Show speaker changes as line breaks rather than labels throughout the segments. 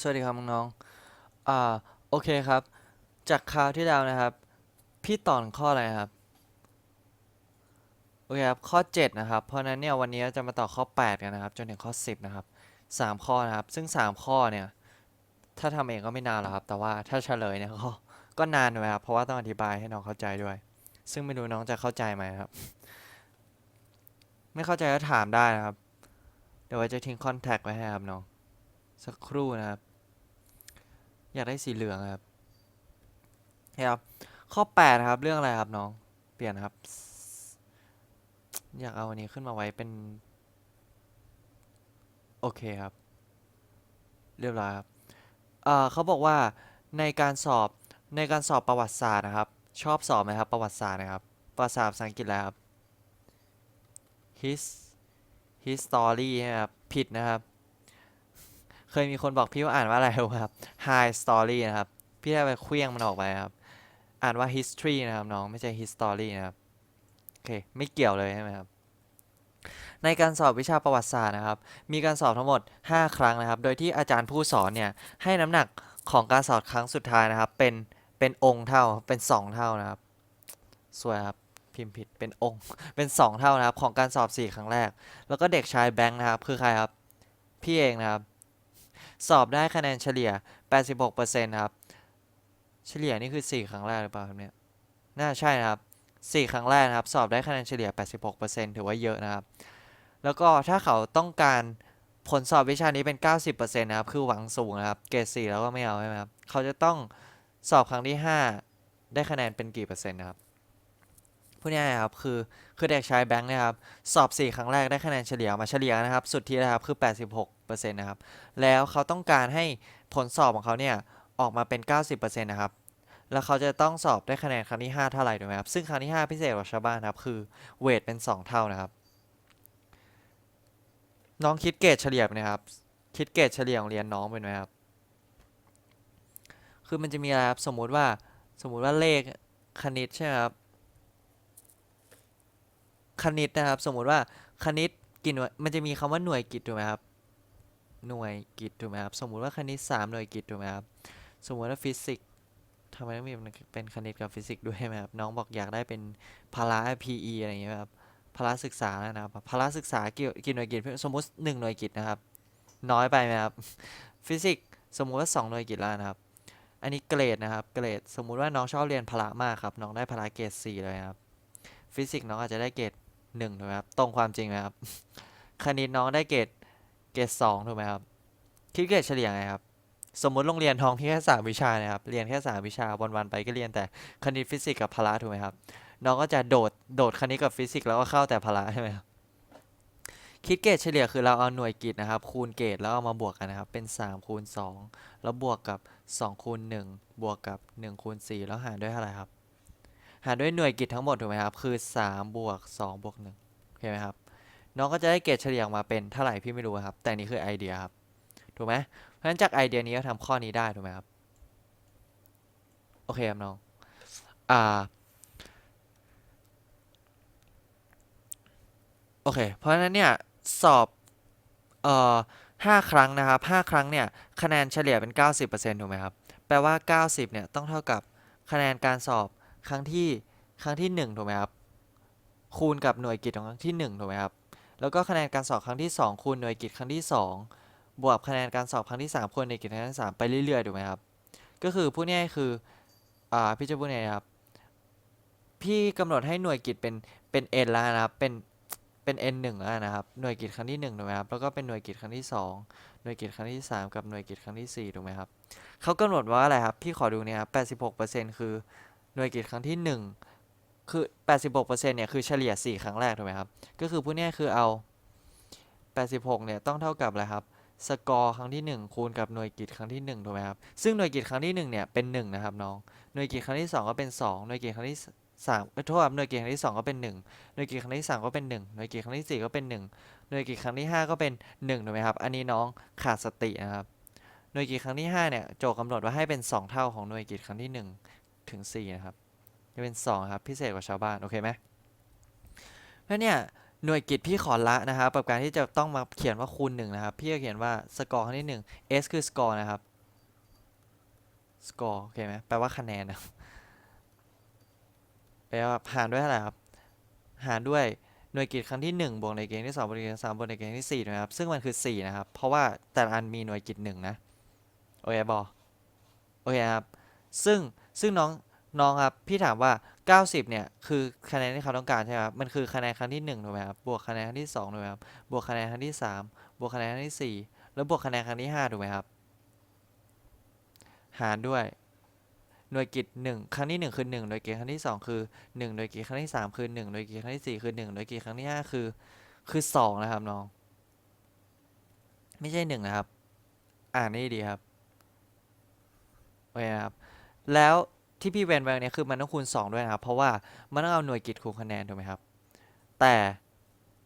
สวัสดีครับน้องๆอ่า โอเคครับ จากคราวที่แล้วนะครับ พี่ตอนข้ออะไรครับ โอเคครับ ข้อ 7 นะครับ เพราะนั้นเนี่ยวันนี้จะมาต่อข้อ 8 กันนะครับ จนถึงข้อ 10 นะครับ 3 ข้อนะครับ ซึ่ง 3 ข้อเนี่ย ถ้าทำเองก็ไม่นานหรอกครับ แต่ว่าถ้าเฉลยเนี่ยก็ก็นานน่อยครับ เพราะว่าต้องอธิบายให้น้องเข้าใจด้วย ซึ่งไม่รู้น้องจะเข้าใจไหมครับ ไม่เข้าใจก็ถามได้นะครับ เดี๋ยวไว้จะทิ้งคอนแทคไว้ให้ครับน้อง สักครู่นะครับ อยากได้สีเหลืองครับครับข้อแปดนะครับเรื่องอะไรครับน้องเปลี่ยนครับ อยากเอาอันนี้ขึ้นมาไว้เป็นโอเคครับ เรียบร้อยครับเอ่อเขาบอกว่าในการสอบในการสอบประวัติศาสตร์นะครับ ชอบสอบไหมครับประวัติศาสตร์นะครับประวัติศาสตร์ภาษาอังกฤษแล้วครับ his history นะครับผิดนะครับ เคยมีคนบอกพี่ว่าอ่านว่าอะไรรู้ไหมครับ high story นะครับ พี่ได้ไปเคลี้ยงมันออกไปครับ อ่านว่า history นะครับน้องไม่ใช่ history นะครับโอเคไม่เกี่ยวเลยใช่ไหมครับในการสอบวิชาประวัติศาสตร์นะครับ มีการสอบทั้งหมด 5 ครั้งนะครับ โดยที่อาจารย์ผู้สอนเนี่ยให้น้ำหนักของการสอบครั้งสุดท้ายนะครับ เป็นเป็นองค์เท่าเป็น 2 เท่านะครับสวยครับพิมพ์ผิดเป็นองค์เป็น 2 เท่านะครับของการสอบ 4 ครั้งแรก แล้วก็เด็กชายแบงค์นะครับคือใครครับ พี่เองนะครับ สอบได้คะแนนเฉลี่ย 86%ครับ เฉลี่ยนี่คือ 4 ครั้งแรกหรือเปล่าครับเนี่ย น่าใช่นะครับ 4 ครั้งแรกนะครับ สอบได้คะแนนเฉลี่ย 86%ถือว่าเยอะนะครับ แล้วก็ถ้าเขาต้องการผลสอบวิชานี้เป็น 90%นะครับ คือหวังสูงนะครับ เกรด4แล้วก็ไม่เอาใช่ไหมครับ เขาจะต้องสอบครั้งที่ 5 ได้คะแนนเป็นกี่เปอร์เซ็นต์นะครับ พูดง่ายๆครับคือคือเด็กชายแบงค์เนะครับสอบ 4 ครั้งแรกได้คะแนนเฉลี่ยมาเฉลี่ยนะครับ สุดที่นะครับคือ 86%นะครับแล้วเขาต้องการให้ผลสอบของเขาเนี่ยออกมาเป็น 90%นะครับแล้วเขาจะต้องสอบได้คะแนนครั้งที่ 5 เท่าไหร่ถูกไหมครับซึ่งครั้งที่ 5 พิเศษกว่าชาวบ้านครับคือเวทเป็น 2 เท่านะครับ น้องคิดเกรดเฉลี่ยนะครับ คิดเกรดเฉลี่ยของเรียนน้องเป็นไหมครับคือมันจะมีอะไรครับสมมุติว่าสมมุติว่าเลขคณิตใช่ไหมครับ คณิตนะครับ สมมุติว่าคณิตกี่หน่วยมันจะมีคำว่าหน่วยกิตถูกไหมครับ หน่วยกิตถูกไหมครับ สมมุติว่าคณิต3หน่วยกิตถูกไหมครับ สมมุติว่าฟิสิกส์ทำไมต้องมีเป็นคณิตกับฟิสิกส์ด้วยไหมครับ น้องบอกอยากได้เป็นพละ PE อะไรอย่างเงี้ยครับพละศึกษานะครับพละศึกษากี่กี่หน่วยกิตสมมุติ1หน่วยกิตนะครับ น้อยไปไหมครับ ฟิสิกส์สมมุติว่า2หน่วยกิตแล้วนะครับ อันนี้เกรดนะครับ เกรด สมมุติว่าน้องชอบเรียนพละมากครับ น้องได้พละเกรด4เลยครับ ฟิสิกส์น้องอาจจะได้เกรด 1ถูกไหมครับ ตรงความจริงไหมครับ คณิตน้องได้เกรดเกรด2ถูกไหมครับ คิดเกรดเฉลี่ยไงครับ สมมติโรงเรียนท้องที่แค่สามวิชานะครับ เรียนแค่สามวิชาวันๆไปก็เรียนแต่คณิตฟิสิกส์กับพละถูกไหมครับ น้องก็จะโดดโดดคณิตกับฟิสิกส์แล้วก็เข้าแต่พละใช่ไหมครับ คิดเกรดเฉลี่ยคือเราเอาหน่วยกิตนะครับ คูณเกรดแล้วเอามาบวกกันนะครับ เป็น3คูณ2แล้วบวกกับ2คูณ1บวกกับ1คูณ4แล้วหารด้วยเท่าไหร่ครับ หารด้วยหน่วยกิตทั้งหมดถูกไหมครับ คือ3บวก2บวก1โอเคไหมครับ น้องก็จะได้เกรดเฉลี่ยออกมาเป็นเท่าไหร่พี่ไม่รู้ครับ แต่นี่คือไอเดียครับ ถูกไหมเพราะฉะนั้นจากไอเดียนี้ก็ทำข้อนี้ได้ถูกไหมครับ โอเคครับน้อง อ่า โอเค เพราะฉะนั้นเนี่ยสอบ เอ่อห้าครั้งนะครับห้าครั้งเนี่ยคะแนนเฉลี่ยเป็น 90%ถูกไหมครับ แปลว่า 90เนี่ยต้องเท่ากับคะแนนการสอบ ครั้งที่ครั้งที่1ถูกไหมครับคูณกับหน่วยกิตของครั้งที่1ถูกไหมครับแล้วก็คะแนนการสอบครั้งที่ 2 คูณหน่วยกิตครั้งที่ 2 บวกคะแนนการสอบครั้งที่ 3คูณหน่วยกิตครั้งที่3ไปเรื่อยๆถูกไหมครับก็คือพูดง่ายๆคืออ่าพี่จะพูดไงครับพี่กำหนดให้หน่วยกิตเป็นเป็น n แล้วนะครับเป็นเป็น n 1แล้วนะครับหน่วยกิตครั้งที่1ถูกไหมครับแล้วก็เป็นหน่วยกิตครั้งที่ 2 หน่วยกิตครั้งที่ 3 กับหน่วยกิตครั้งที่4ถูกไหมครับเขากำหนดว่าอะไรครับพี่ขอดูเนี่ยครับ86%คือ หน่วยกิตครั้งที่ 1 คือ 86%เนี่ยคือเฉลี่ย 4 ครั้งแรกถูกไหมครับ ก็คือพูดง่ายคือเอา 86 เนี่ยต้องเท่ากับอะไรครับ สกอร์ครั้งที่ 1 คูณกับหน่วยกิตครั้งที่1ถูกไหมครับ ซึ่งหน่วยกิตครั้งที่ 1 เนี่ยเป็น 1 นะครับน้อง หน่วยกิตครั้งที่ 2 ก็เป็น 2 หน่วยกิตครั้งที่3เอ้ยโทษครับหน่วยกิตครั้งที่2ก็เป็น1หน่วยกิตครั้งที่3ก็เป็น1หน่วยกิตครั้งที่4ก็เป็น1หน่วยกิตครั้งที่5ก็เป็น1ถูกไหมครับ อันนี้น้องขาดสตินะครับ หน่วยกิตครั้งที่5เนี่ยโจทย์กำหนดว่าให้เป็น2เท่าของหน่วยกิตครั้งที่1 ถึง4นะครับ จะเป็น2ครับ พิเศษกว่าชาวบ้าน โอเคไหมเพราะเนี่ยหน่วยกิตพี่ขอละนะครับกับการที่จะต้องมาเขียนว่าคูณหนึ่งนะครับ พี่จะเขียนว่าสกอร์ครั้งที่หนึ่ง S คือสกอร์นะครับสกอร์โอเคไหมแปลว่าคะแนนนะแปลว่าหารด้วยเท่าไหร่ครับ หารด้วยหน่วยกิตครั้งที่หนึ่งบวกหน่วยกิตครั้งที่สองบวกหน่วยกิตครั้งที่สามบวกหน่วยกิตครั้งที่สี่นะครับ ซึ่งมันคือสี่นะครับ เพราะว่าแต่ละอันมีหน่วยกิตหนึ่งนะ โอเคบอโอเคครับ ซึ่ง ซึ่งน้องน้องครับพี่ถามว่า 90 เนี่ยคือคะแนนที่เขาต้องการใช่ไหมครับมันคือคะแนนครั้งที่1ถูกไหมครับบวกคะแนนครั้งที่2ถูกไหมครับบวกคะแนนครั้งที่ 3 บวกคะแนนครั้งที่ 4 แล้วบวกคะแนนครั้งที่5ถูกไหมครับหารด้วยหน่วยกิต1ครั้งที่ 1 คือ 1 หน่วยกิตครั้งที่ 2 คือ 1 หน่วยกิตครั้งที่ 3 คือ 1 หน่วยกิตครั้งที่ 4 คือ 1 หน่วยกิตครั้งที่ 5 คือ คือ 2 นะครับน้อง ไม่ใช่ 1 นะครับ อ่านให้ดีครับ โอเคนะครับ แล้วที่พี่เวนไว้เนี่ยคือมันต้องคูณ 2 ด้วยนะครับ เพราะว่ามันต้องเอาหน่วยกิตคูณคะแนนถูกไหมครับ แต่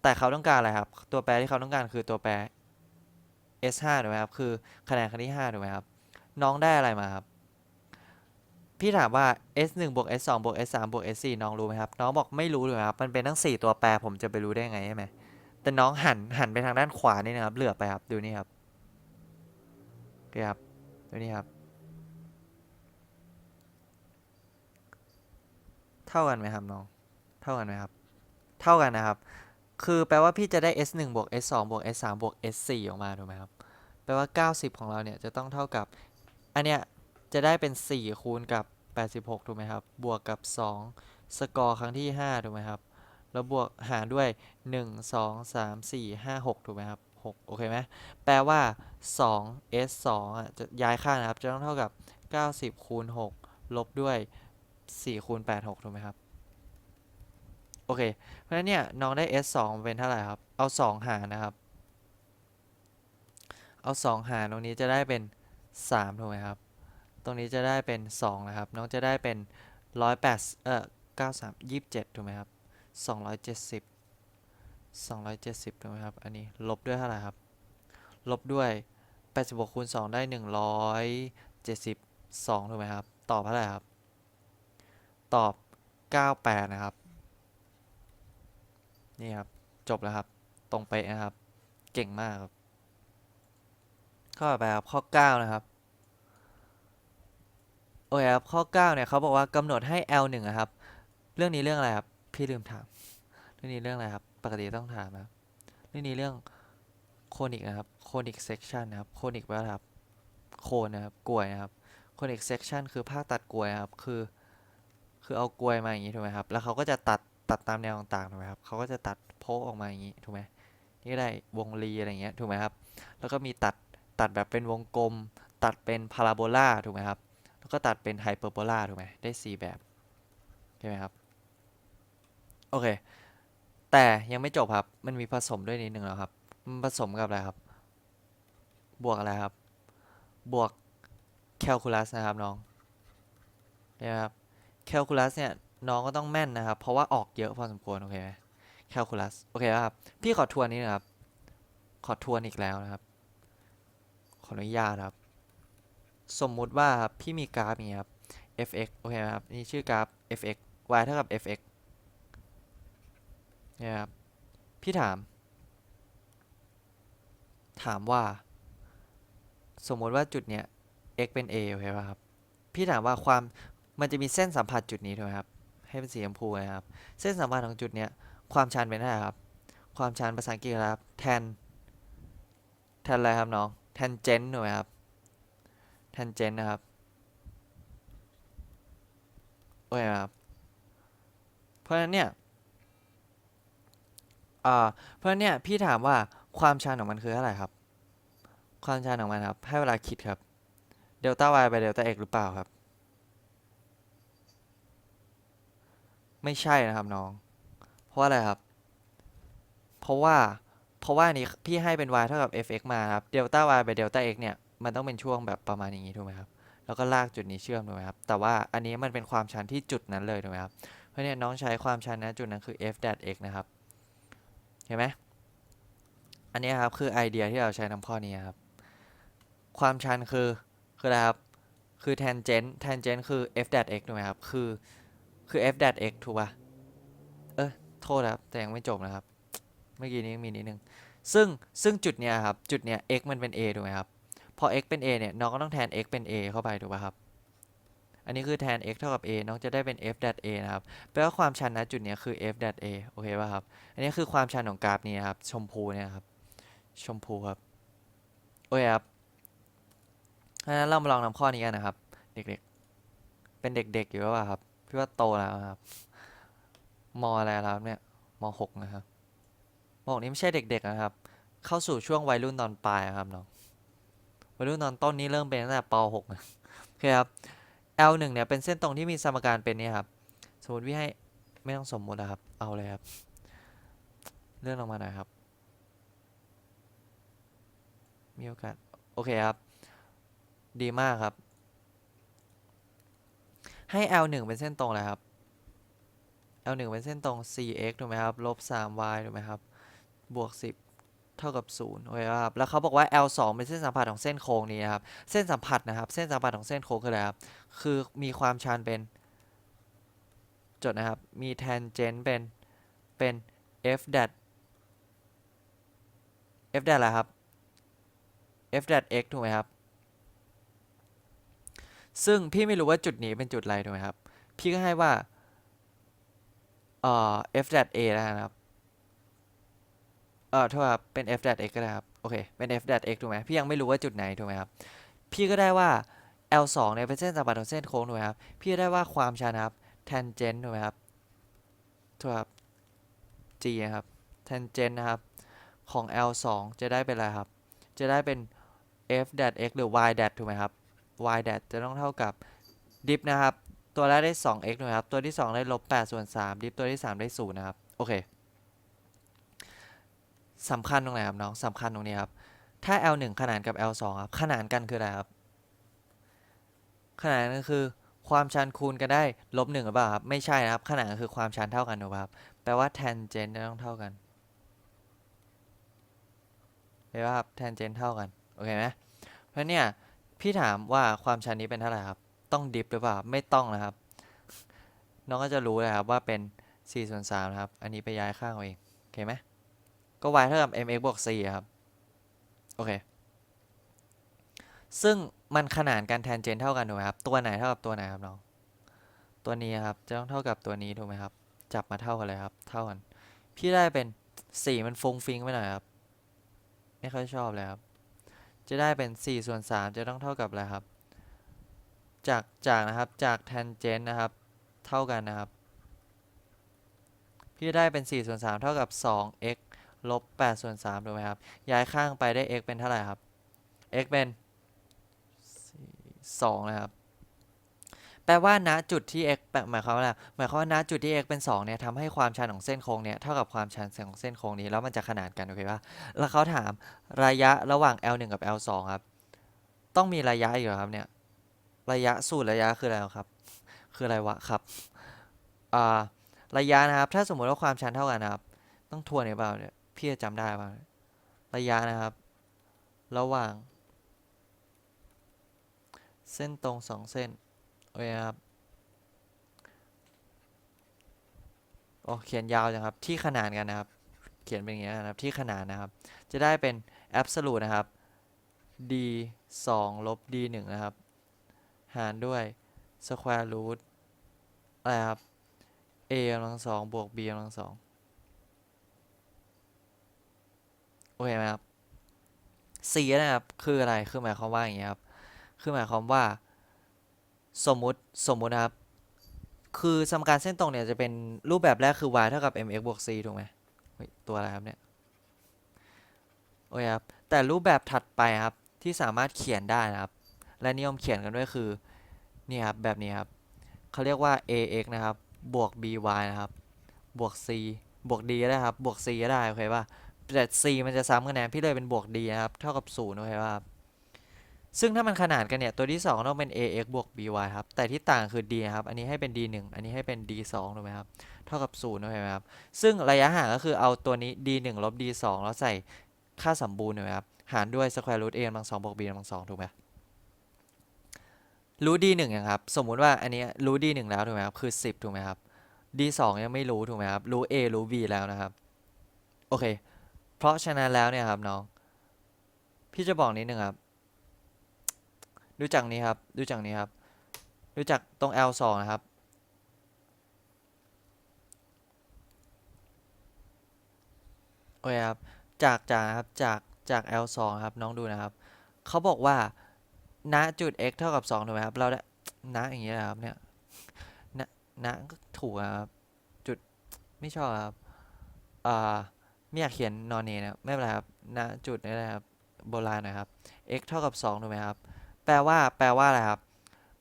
แต่เขาต้องการอะไรครับ ตัวแปรที่เขาต้องการคือตัวแปร S5 ถูกไหมครับ คือคะแนนครั้งที่5ถูกไหมครับ น้องได้อะไรมาครับ พี่ถามว่า S1 บวก S2 บวก S3 บวก S4 น้องรู้ไหมครับ น้องบอกไม่รู้เลยครับ มันเป็นทั้ง 4 ตัวแปรผมจะไปรู้ได้ไงใช่ไหมแต่น้องหันหันไปทางด้านขวานี่นะครับ เหลือไปครับ ดูนี่ครับโอเคครับ ดูนี่ครับ เท่ากันไหมครับน้อง เท่ากันไหมครับ เท่ากันนะครับ คือแปลว่าพี่จะได้ S1 บวก S2 บวก S3 บวก S4 ออกมาถูกไหมครับ แปลว่า 90 ของเราเนี่ยจะต้องเท่ากับ อันเนี้ยจะได้เป็น 4 คูณกับ 86 ถูกไหมครับ บวกกับ 2 สกอร์ครั้งที่ 5 ถูกไหมครับ แล้วบวกหารด้วย 1 2 3 4 5 6 ถูกไหมครับ 6 โอเคไหมแปลว่า 2 S2 อะจะย้ายข้างนะครับ จะต้องเท่ากับ 90 คูณ 6 ลบด้วย 4คูณ8 6ถูกไหมครับ โอเค เพราะฉะนั้นเนี่ยน้องได้ S 2เป็นเท่าไหร่ครับ เอา2หารนะครับ เอา2หารตรงนี้จะได้เป็น3ถูกไหมครับ ตรงนี้จะได้เป็น2นะครับ น้องจะได้เป็น108เอ่อ93 27ถูกไหมครับ270 270ถูกไหมครับ อันนี้ลบด้วยเท่าไหร่ครับ ลบด้วย86คูณ2ได้172ถูกไหมครับ ตอบเท่าไหร่ครับ ตอบ 98 นะครับ นี่ครับ จบแล้วครับ ตรงเป๊ะนะครับ เก่งมากครับ ข้อไปครับ ข้อ 9 นะครับ โอเคครับ ข้อ 9 เนี่ยเขาบอกว่ากำหนดให้ L 1 นะครับ เรื่องนี้เรื่องอะไรครับ พี่ลืมถาม เรื่องนี้เรื่องอะไรครับ ปกติต้องถามนะครับ เรื่องนี้เรื่องโคนิกนะครับ โคนิกเซ c ชันนะครับ โคนิกแปลว่าครับ โคนนะครับ กลวยนะครับ โคนิกเซ c ชันคือภาคตัดกลวยนะครับ คือ คือเอากลวยมาอย่างนี้ถูกไหมครับ แล้วเขาก็จะตัดตัดตามแนวต่างๆถูกไหมครับเขาก็จะตัดโพกออกมาอย่างนี้ถูกไหมนี่ได้วงรีอะไรเงี้ยถูกไหมครับ แล้วก็มีตัดตัดแบบเป็นวงกลม ตัดเป็นพาราโบลาถูกไหมครับ แล้วก็ตัดเป็นไฮเปอร์โบลาถูกไหมได้สี่แบบใช่ไหมครับ โอเค แต่ยังไม่จบครับ มันมีผสมด้วยนิดนึงแล้วครับ มันผสมกับอะไรครับ บวกอะไรครับ บวกแคลคูลัสนะครับน้องใช่ไหมครับ แคลคูลัสเนี่ย น้องก็ต้องแม่นนะครับ เพราะว่าออกเยอะพอสมควร โอเคไหมแคลคูลัส โอเคครับ พี่ขอทวนนี้นะครับ ขอทวนอีกแล้วนะครับ ขออนุญาตครับ สมมุติว่าพี่มีกราฟอย่างนี้ครับ fx โอเคไหมครับ นี่ชื่อกราฟ fx y เท่ากับ fx เนี่ยครับ พี่ถาม ถามว่า สมมติว่าจุดเนี้ย x เป็น a โอเคป่ะครับ พี่ถามว่าความ มันจะมีเส้นสัมผัสจุดนี้ถูกไหมครับ ให้เป็นสีชมพูนะครับ เส้นสัมผัสของจุดเนี้ย ความชันเป็นเท่าไหร่ครับ ความชันภาษาอังกฤษครับ tan tan อะไรครับน้อง tangent ถูกไหมครับ tangent นะครับ โอเคครับ เพราะฉะนั้นเนี่ยอ่าเพราะฉะนั้นเนี่ยพี่ถามว่าความชันของมันคือเท่าไหร่ครับ ความชันของมันครับ ให้เวลาคิดครับ เดลต้า y ไปเดลต้า x หรือเปล่าครับ ไม่ใช่นะครับน้อง เพราะว่าอะไรครับ เพราะว่า เพราะว่านี้พี่ให้เป็น y เท่ากับ fx มาครับเดลต้า y ไปเดลต้า x เนี่ย มันต้องเป็นช่วงแบบประมาณอย่างนี้ถูกไหมครับ แล้วก็ลากจุดนี้เชื่อมถูกไหมครับ แต่ว่าอันนี้มันเป็นความชันที่จุดนั้นเลยถูกไหมครับ เพราะเนี่ยน้องใช้ความชันนะจุดนั้นคือ f d x นะครับ เห็นไหมอันนี้ครับคือไอเดียที่เราใช้ทำข้อนี้ครับ ความชันคือ คืออะไรครับ คือ tangent tangent คือ f d x ถูกไหมครับ คือ คือ f d x ถูกป่ะ เออโทษครับ แต่ยังไม่จบนะครับ เมื่อกี้นี้มีนิดนึง ซึ่งซึ่งจุดเนี้ยครับ จุดเนี้ย x มันเป็น a ถูกไหมครับ พอ x เป็น a เนี่ย น้องก็ต้องแทน x เป็น a เข้าไปถูกป่ะครับ อันนี้คือแทน x เท่ากับ a น้องจะได้เป็น f dat a นะครับ แปลว่าความชันณจุดเนี้ยคือ f dat a โอเคป่ะครับ อันนี้คือความชันของกราฟนี้นครับ ชมพูเนี่ยครับ ชมพูครับ โอเคครับเพราะฉะนั้นเรามาลองทำข้อนี้กันนะครับ เด็กๆ เป็นเด็กๆอยู่หรือเปล่าครับ พี่ว่าโตแล้วครับ มอะไรแล้วครับเนี่ย มหกนะครับมหกนี้ไม่ใช่เด็ก ๆ นะครับ เข้าสู่ช่วงวัยรุ่นตอนปลายครับน้อง วัยรุ่นตอนต้นนี้เริ่มเป็นตั้งแต่ปหกนะโอเคครับ L หนึ่งเนี่ยเป็นเส้นตรงที่มีสมการเป็นเนี่ยครับ สมมติพี่ให้ไม่ต้องสมมตินะครับ เอาเลยครับ เลื่อนลงมาหน่อยครับ มีโอกาส โอเคครับ ดีมากครับ ให้ L 1 เป็นเส้นตรงเลยครับ L 1 เป็นเส้นตรง 4x ถูกไหมครับ ลบ 3y ถูกไหมครับ บวก 10 เท่ากับ 0 โอเคครับ แล้วเขาบอกว่า L 2 เป็นเส้นสัมผัสของเส้นโค้งนี้นะครับ เส้นสัมผัสนะครับ เส้นสัมผัสของเส้นโค้งคืออะไรครับ คือมีความชันเป็น จดนะครับ มี tangent เป็น เป็น f dat f dat อะไรครับ f dat x ถูกไหมครับ ซึ่งพี่ไม่รู้ว่าจุดนี้เป็นจุดอะไรถูกไหมครับ พี่ก็ให้ว่า เอ่อ f dat a แล้วกันครับ เอ่อโทษครับเป็น f x ก็ได้ครับ โอเค เป็น f x ถูกไหมพี่ยังไม่รู้ว่าจุดไหนถูกไหมครับ พี่ก็ได้ว่า L 2เนี่ยเป็นเส้นสัมพันธ์ของเส้นโค้งถูกไหมครับ พี่ได้ว่าความชันครับ tangent ถูกไหมครับโทษครับ g นะครับ tangent นะครับ ของ L 2จะได้เป็นอะไรครับ จะได้เป็น f x หรือ y ถูกไหมครับ y dat จะต้องเท่ากับ dip นะครับตัวแรกได้ 2x ถูครับ ตัวที่ 2 ได้ลบ8ส่วน3 dip ตัวที่ 3 ได้0นะครับ โอเคสำคัญตรงไหนครับน้องสำคัญตรงนี้ครับ ถ้า L 1ขนานกับ L 2ครับ ขนานกันคืออะไรครับ ขนานกันคือความชันคูณกันได้ลบหนึ่งหรือเปล่าครับ ไม่ใช่นะครับ ขนานกันคือความชันเท่ากันถูกไหมครับ แปลว่า tangent จะต้องเท่ากันเห็นไหมครับ tangent เท่ากัน โอเคไหมเพราะเนี่ย พี่ถามว่าความชันนี้เป็นเท่าไหร่ครับ ต้องดิฟหรือเปล่า ไม่ต้องนะครับ น้องก็จะรู้เลยครับว่าเป็น4ส่วน3นะครับ อันนี้ไปย้ายข้างเอาเองโอเคไหมก็ y เท่ากับ mx บวก c ครับ โอเค ซึ่งมันขนานกันแทนเจนเท่ากันถูกไหมครับ ตัวไหนเท่ากับตัวไหนครับน้อง ตัวนี้ครับ จะต้องเท่ากับตัวนี้ถูกไหมครับ จับมาเท่ากันเลยครับ เท่ากัน พี่ได้เป็นสีมันฟงฟิงไปหน่อยครับ ไม่ค่อยชอบเลยครับ จะได้เป็น4ส่วน3จะต้องเท่ากับอะไรครับ จากจากนะครับจากแทนเจนนะครับเท่ากันนะครับ พี่จะได้เป็น4ส่วน3เท่ากับ 2x ลบ8ส่วน3ถูกไหมครับ ย้ายข้างไปได้ x เป็นเท่าไหร่ครับ x เป็น2นะครับ แปลว่าณจุดที่ x แปลหมายความว่าอะไรหมายความว่าณจุดที่ x เป็น2เนี่ยทำให้ความชันของเส้นโค้งเนี่ยเท่ากับความชันของเส้นโค้งนี้แล้วมันจะขนานกันโอเคปะแล้วเขาถามระยะระหว่าง l 1กับ l 2ครับต้องมีระยะอยู่ครับเนี่ยระยะสูตรระยะคืออะไรครับ คืออะไรวะครับอ่าระยะนะครับ ถ้าสมมติว่าความชันเท่ากันนะครับ ต้องทวนหรือเปล่าเนี่ยพี่จะจำได้ป่ะระยะนะครับ ระหว่าง เส้นตรงสองเส้น โอเคครับโอ้เขียนยาวจังครับ ที่ขนานกันนะครับ เขียนเป็นอย่างนี้นะครับ ที่ขนานนะครับ จะได้เป็น absolute นะครับ d 2ลบ d 1นะครับ หารด้วย square root อะไรครับ a กำลังสองบวก b กำลังสองโอเคไหมครับ c นะครับ คืออะไร คือหมายความว่าอย่างนี้ครับ คือหมายความว่า สมมุติสมมุตินะครับ คือสมการเส้นตรงเนี่ยจะเป็นรูปแบบแรกคือ y เท่ากับ mx บวก c ถูกไหมตัวอะไรครับเนี่ย โอเคครับ แต่รูปแบบถัดไปครับที่สามารถเขียนได้นะครับ และนิยมเขียนกันด้วยคือ นี่ครับ แบบนี้ครับเขาเรียกว่า ax นะครับ บวก by นะครับ บวก c บวก d ก็ได้ครับ บวก c ก็ได้ โอเคป่ะแต่ c มันจะซ้ำคะแนนพี่เลยเป็นบวก d นะครับ เท่ากับ0โอเคป่ะครับ ซึ่งถ้ามันขนานกันเนี่ยตัวที่2ต้องเป็น ax บวก by ครับ แต่ที่ต่างคือ d ครับ อันนี้ให้เป็น d 1อันนี้ให้เป็น d 2ถูกไหมครับ เท่ากับ0โอเคไหมครับ ซึ่งระยะห่างก็คือเอาตัวนี้ d 1ลบ d 2แล้วใส่ค่าสมบูรณ์ถูกไหมครับ หารด้วย square root a กำลังสองบวก b กำลังสองถูกไหมรู้ d 1ยังครับ สมมุติว่าอันนี้รู้ d 1แล้วถูกไหมครับ คือ 10ถูกไหมครับ d 2ยังไม่รู้ถูกไหมครับ รู้ a รู้ b แล้วนะครับ โอโอเค เพราะฉะนั้นแล้วเนี่ยครับน้อง พี่จะบอกนิดนึงครับ ดูจากนี้ครับ ดูจากนี้ครับ ดูจากตรง L2 นะครับ โอเคครับ จากจากนะครับ จากจาก L2 ครับ น้องดูนะครับ เขาบอกว่า ณ จุด x เท่ากับ2ถูกไหมครับ เราได้ ณ อย่างนี้แหละครับ เนี่ย ณ ณ ก็ถูกครับ จุด ไม่ชอบครับ อ่า ไม่อยากเขียนนอนเนนะครับ ไม่เป็นไรครับ ณ จุดนี้นะครับ โบราณหนะครับ x เท่ากับ2ถูกไหมครับ แปลว่า แปลว่าอะไรครับ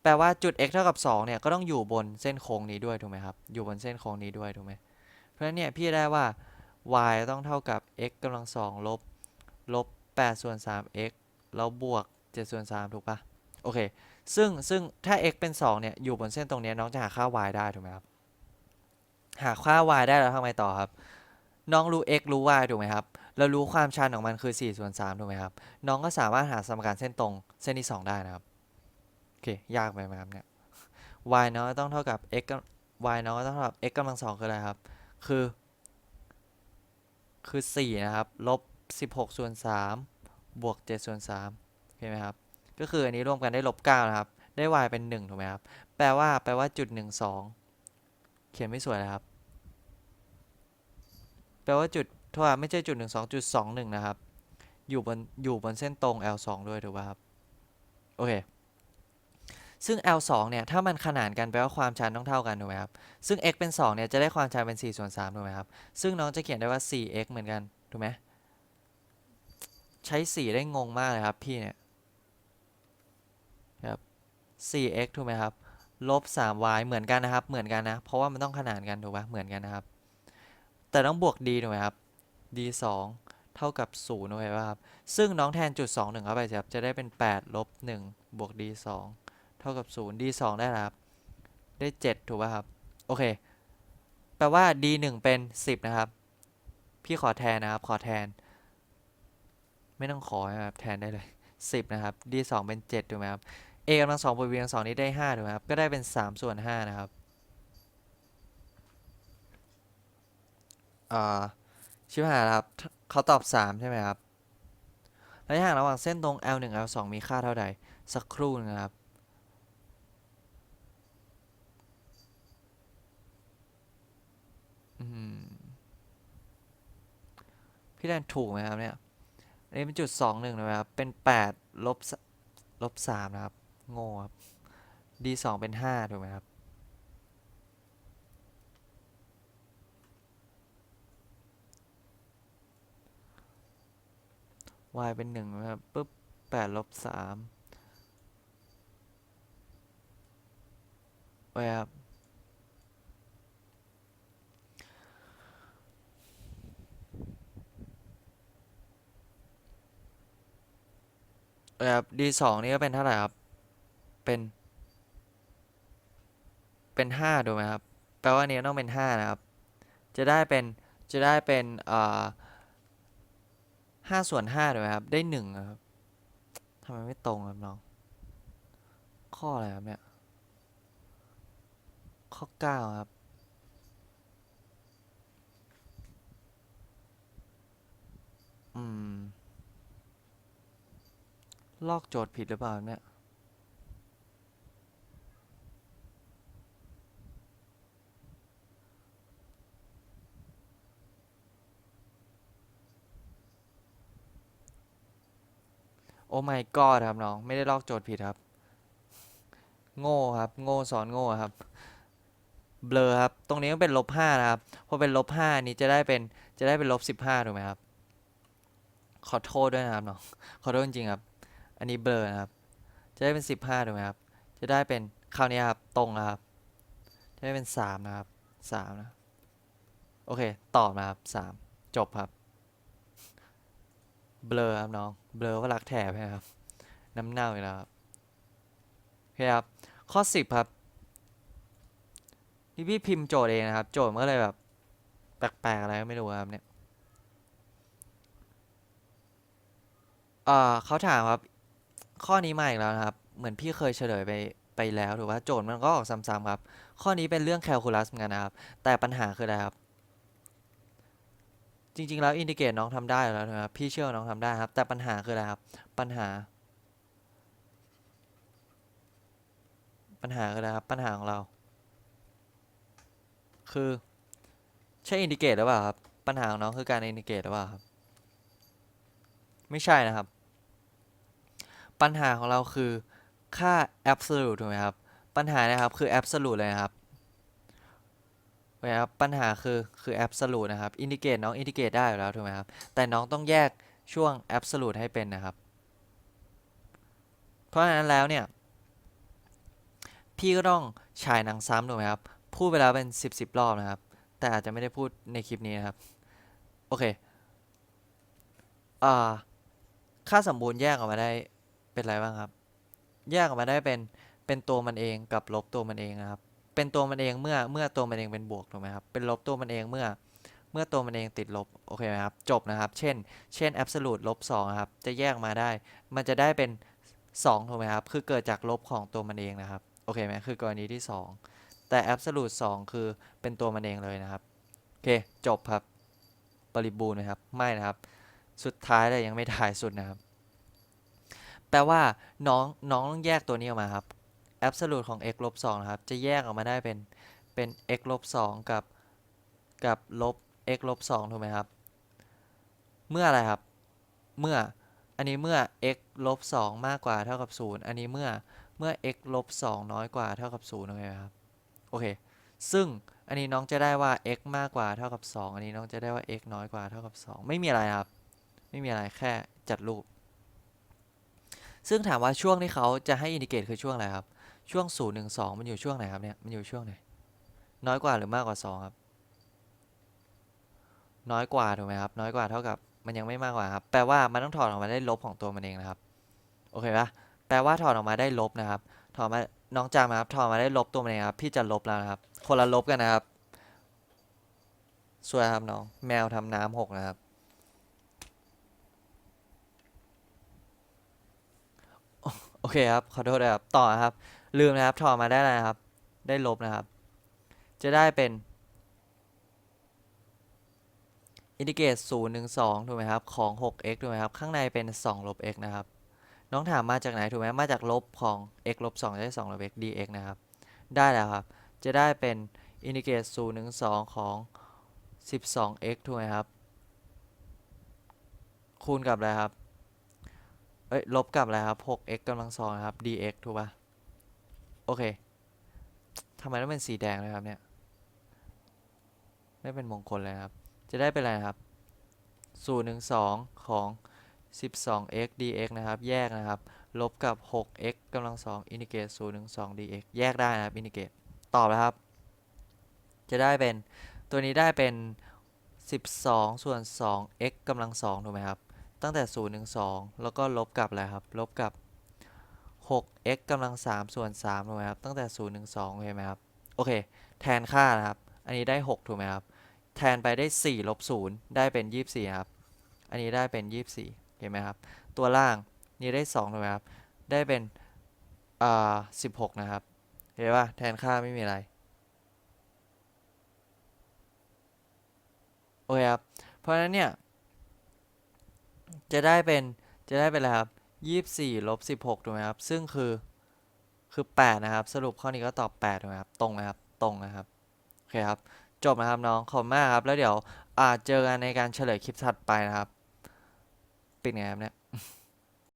แปลว่าจุด x เท่ากับ 2 เนี่ย ก็ต้องอยู่บนเส้นโค้งนี้ด้วย ถูกไหมครับ อยู่บนเส้นโค้งนี้ด้วย ถูกไหมเพราะฉะนั้นเนี่ย พี่ได้ว่า y ต้องเท่ากับ x กำลังสองลบ ลบ8ส่วน 3x แล้วบวก7ส่วน 3 ถูกปะโอเค ซึ่ง ซึ่ง ถ้า x เป็น 2 เนี่ย อยู่บนเส้นตรงนี้น้องจะหาค่า y ได้ ถูกไหมครับ หาค่า y ได้แล้วทำไงต่อครับ น้องรู้ x รู้ y ถูกไหมครับ แล้วรู้ความชันของมันคือ4ส่วน3ถูกไหมครับ น้องก็สามารถหาสมการเส้นตรงเส้นที่ 2 ได้นะครับ โอเค ยากไปไหมครับเนี่ย y น้องต้องเท่ากับ x y น้องต้องเท่ากับ x กำลังสองคืออะไรครับ คือ คือ 4 นะครับ ลบ 16 ส่วน 3 บวก 7 ส่วน3โอเคไหมครับ ก็คืออันนี้รวมกันได้ลบ 9 นะครับ ได้ y เป็น 1 ถูกไหมครับ แปลว่า แปลว่าจุด 1 2 เขียนไม่สวยเลยครับ แปลว่าจุด โทษไม่ใช่จุด1 2จุด2 1นะครับ อยู่บนอยู่บนเส้นตรง L 2 ด้วยถูกป่ะครับ โอเค ซึ่ง L 2 เนี่ย ถ้ามันขนานกันแปลว่าความชันต้องเท่ากันถูกไหมครับ ซึ่ง x เป็น 2 เนี่ย จะได้ความชันเป็น4ส่วน3ถูกไหมครับ ซึ่งน้องจะเขียนได้ว่า 4x เหมือนกันถูกไหมใช้ 4 ได้งงมากเลยครับพี่เนี่ยครับ 4x ถูกไหมครับลบ 3y เหมือนกันนะครับ เหมือนกันนะ เพราะว่ามันต้องขนานกันถูกปะเหมือนกันนะครับ แต่ต้องบวก d ถูกไหมครับ d 2เท่ากับ0ถูกไหมครับ ซึ่งน้องแทนจุด2 1เข้าไปครับ จะได้เป็น8ลบ1บวก d 2เท่ากับ0 d 2ได้ครับ ได้ 7 ถูกป่ะครับ โอเค แปลว่า d 1เป็น 10 นะครับ พี่ขอแทนนะครับ ขอแทน ไม่ต้องขอนะครับ แทนได้เลย 10 นะครับ d 2เป็น 7 ถูกไหมครับ a กำลังสองบวก b กำลังสองนี้ได้5ถูกไหมครับ ก็ได้เป็น 3 ส่วน 5 นะครับอ่า ชิบหายแล้วครับ เขาตอบ 3 ใช่ไหมครับ ระยะห่างระหว่างเส้นตรง L 1 L 2 มีค่าเท่าใด สักครู่นะครับ พี่แดนถูกไหมครับเนี่ยอันนี้เป็นจุดสองหนึ่งนะครับ เป็นแปดลบ ลบสามนะครับ โง่ครับ d สองเป็นห้าถูกไหมครับ y เป็นหนึ่งนะครับปุ๊บแปดลบสามโอเครับครับ d สองนี่ก็เป็นเท่าไหร่ครับ เป็น เป็นห้าถูไหมครับ แปลว่านี้ต้องเป็นห้านะครับ จะได้เป็น จะได้เป็นอ่า ห้าส่วนห้าถูกไหมครับ ได้หนึ่งครับทำไมไม่ตรงครับน้อง ข้ออะไรครับเนี่ย ข้อเก้าครับอืม ลอกโจทย์ผิดหรือเปล่าเนี่ย โอ้ my god ครับน้อง ไม่ได้ลอกโจทย์ผิดครับ โง่ครับ โง่สอนโง่ครับเบลอครับ ตรงนี้มันเป็นลบห้านะครับ พอเป็นลบห้านี้จะได้เป็นจะได้เป็นลบสิบห้าถูกไหมครับ ขอโทษด้วยนะครับน้อง ขอโทษจริงครับ อันนี้เบลอนะครับ จะได้เป็นสิบห้าถูกไหมครับ จะได้เป็นคราวนี้ครับ ตรงนะครับ จะได้เป็นสามนะครับสามนะ โอเค ตอบนะครับสามจบครับ เบลอครับน้อง เบลอว่ารักแถบใช่ไหมครับ น้ำเน่าอีกแล้วครับโอเคครับ ข้อสิบครับนี่พี่พิมพ์โจทย์เองนะครับ โจทย์มันก็เลยแบบ แปลกๆอะไรก็ไม่รู้ครับเนี่ยอ่าเขาถามครับ ข้อนี้มาอีกแล้วนะครับ เหมือนพี่เคยเฉลยไปไปแล้วถูกว่าโจทย์มันก็ออกซ้ำๆครับ ข้อนี้เป็นเรื่องแคลคูลัสเหมือนกันนะครับ แต่ปัญหาคืออะไรครับ จริง ๆ แล้วอินดิเกตน้องทำได้อยู่แล้วนะครับ พี่เชื่อน้องทำได้ครับ แต่ปัญหาคืออะไรครับ ปัญหา ปัญหาคืออะไรครับ ปัญหาของเรา คือ ใช่อินดิเกตหรือเปล่าครับ ปัญหาของน้องคือการอินดิเกตหรือเปล่าครับ ไม่ใช่นะครับ ปัญหาของเราคือค่า absolute ถูกไหมครับ ปัญหานะครับคือ absolute เลยนะครับ โอเคครับปัญหาคือคือ absolute นะครับ indicate น้อง indicate ได้อยู่แล้วถูกไหมครับแต่น้องต้องแยกช่วง absolute ให้เป็นนะครับ เพราะฉะนั้นแล้วเนี่ยพี่ก็ต้องฉายหนังซ้ำถูกไหมครับพูดไปแล้วเป็น 10 10รอบนะครับ แต่อาจจะไม่ได้พูดในคลิปนี้นะครับ โอเคอ่าค่าสมบูรณ์แยกออกมาได้เป็นอะไรบ้างครับ แยกออกมาได้เป็นเป็นตัวมันเองกับลบตัวมันเองนะครับ เป็นตัวมันเองเมื่อเมื่อตัวมันเองเป็นบวกถูกไหมครับเป็นลบตัวมันเองเมื่อเมื่อตัวมันเองติดลบโอเคไหมครับจบนะครับ เช่น เช่น absolute ลบ2ครับจะแยกมาได้ มันจะได้เป็น2ถูกไหมครับคือเกิดจากลบของตัวมันเองนะครับโอเคไหมคือกรณีที่ 2 แต่ absolute 2 คือเป็นตัวมันเองเลยนะครับโอเคจบครับบริบูรณ์นะครับไม่นะครับ สุดท้ายเลยยังไม่ถ่ายสุดนะครับ แปลว่าน้องน้องต้องแยกตัวนี้ออกมาครับ absolute ของ x ลบ2นะครับ จะแยกออกมาได้เป็น เป็น x ลบ2กับ กับลบ x ลบ2ถูกไหมครับ เมื่ออะไรครับ เมื่อ อันนี้เมื่อ x ลบ2มากกว่าเท่ากับ 0 อันนี้เมื่อ เมื่อ x ลบ2น้อยกว่าเท่ากับ0โอเคไหมครับ โอเค ซึ่งอันนี้น้องจะได้ว่า x มากกว่าเท่ากับ 2 อันนี้น้องจะได้ว่า x น้อยกว่าเท่ากับ 2 ไม่มีอะไรครับ ไม่มีอะไรแค่จัดรูป ซึ่งถามว่าช่วงที่เขาจะให้อินดิเกตคือช่วงอะไรครับ ช่วง0 1 2มันอยู่ช่วงไหนครับเนี่ย มันอยู่ช่วงไหน น้อยกว่าหรือมากกว่า2ครับ น้อยกว่าถูกไหมครับ น้อยกว่าเท่ากับมันยังไม่มากกว่าครับ แปลว่ามันต้องถอดออกมาได้ลบของตัวมันเองนะครับ โอเคปะแปลว่าถอดออกมาได้ลบนะครับ ถอดมา น้องจำนะครับ ถอดมาได้ลบตัวมันเองครับ พี่จะลบแล้วนะครับ คนละลบกันนะครับ สวยครับน้อง แมวทำน้ำหกนะครับ โอเคครับ ขอโทษนะครับ ต่อครับ ลืมนะครับถอดมาได้อะไรนะครับ ได้ลบนะครับ จะได้เป็นอินดิเกต0 1 2ถูกไหมครับ ของ 6x ถูกไหมครับ ข้างในเป็น 2 ลบ x นะครับ น้องถามมาจากไหนถูกไหมมาจากลบของ x ลบ2ได้ 2 ลบ x dx นะครับ ได้แล้วครับ จะได้เป็นอินดิเกต0 1 2 ของ 12x ถูกไหมครับ คูณกับอะไรครับ เอ้ย ลบกับอะไรครับ 6x กำลังสองครับ dx ถูกปะ โอเคทำไมต้องเป็นสีแดงเลยครับเนี่ย ไม่เป็นมงคลเลยครับ จะได้เป็นอะไรครับ0 1 2ของ 12x dx นะครับ แยกนะครับ ลบกับ 6x กำลังสองอินดิเกต0 1 2 dx แยกได้นะครับ อินดิเกตตอบแล้วครับ จะได้เป็น ตัวนี้ได้เป็น 12 ส่วน 2x กำลังสองถูกไหมครับ ตั้งแต่0ถึง2แล้วก็ลบกับอะไรครับ ลบกับ 6x กำลัง 3 ส่วน3ถูกไหมครับ ตั้งแต่ 0 ถึง2โอเคไหมครับ โอเค แทนค่านะครับ อันนี้ได้ 6 ถูกไหมครับ แทนไปได้ 4 ลบ 0 ได้เป็น 24 ครับ อันนี้ได้เป็น 24เห็นไหมครับ ตัวล่างนี่ได้2ถูกไหมครับ ได้เป็นอ่า16 นะครับ เห็นป่ะแทนค่าไม่มีอะไร โอเคครับ เพราะฉะนั้นเนี่ย จะได้เป็น จะได้เป็นอะไรครับ ยี่สิบสี่ลบสิบหกถูกไหมครับ ซึ่งคือคือแปดนะครับ สรุปข้อนี้ก็ตอบแปดถูกไหมครับ ตรงไหมครับ ตรงนะครับ โอเคครับ จบนะครับน้อง ขอบคุณมากครับ แล้วเดี๋ยวอาจเจอกันในการเฉลยคลิปถัดไปนะครับ ปิดไงครับเนี่ย